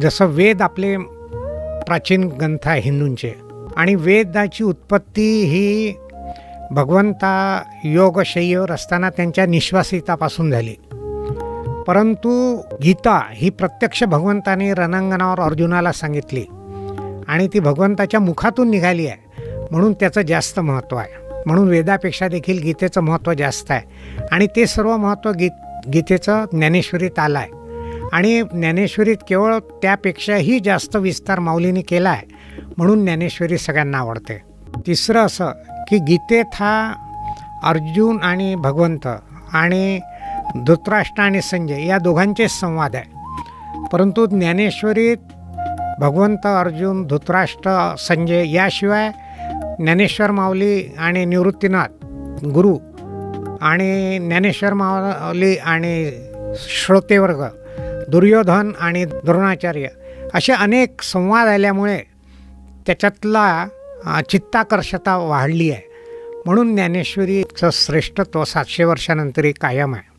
जसं वेद आपले प्राचीन ग्रंथ आहे हिंदूंचे आणि वेदाची उत्पत्ती ही भगवंता योगशय्येवर असताना त्यांच्या निश्वासितापासून झाली. परंतु गीता ही प्रत्यक्ष भगवंताने रणांगणावर अर्जुनाला सांगितली आणि ती भगवंताच्या मुखातून निघाली आहे म्हणून त्याचं जास्त महत्त्व आहे. म्हणून वेदापेक्षा देखील गीतेचं महत्त्व जास्त आहे आणि ते सर्व महत्त्व गीत गीतेचं ज्ञानेश्वरीत आलं आहे. आणि ज्ञानेश्वरीत केवळ त्यापेक्षाही जास्त विस्तार माऊलीने केला आहे म्हणून ज्ञानेश्वरी सगळ्यांना आवडते. तिसरं असं की गीतेत हा अर्जुन आणि भगवंत आणि धृतराष्ट्र आणि संजय या दोघांचेच संवाद आहे. परंतु ज्ञानेश्वरीत भगवंत अर्जुन धृतराष्ट्र संजय याशिवाय ज्ञानेश्वर माऊली आणि निवृत्तीनाथ गुरु आणि ज्ञानेश्वर माऊली आणि श्रोतेवर्ग दुर्योधन आणि द्रोणाचार्य असे अनेक संवाद आल्यामुळे त्याच्यातला चित्ताकर्षता वाढली आहे. म्हणून ज्ञानेश्वरीचं श्रेष्ठत्व सातशे वर्षानंतरही कायम आहे.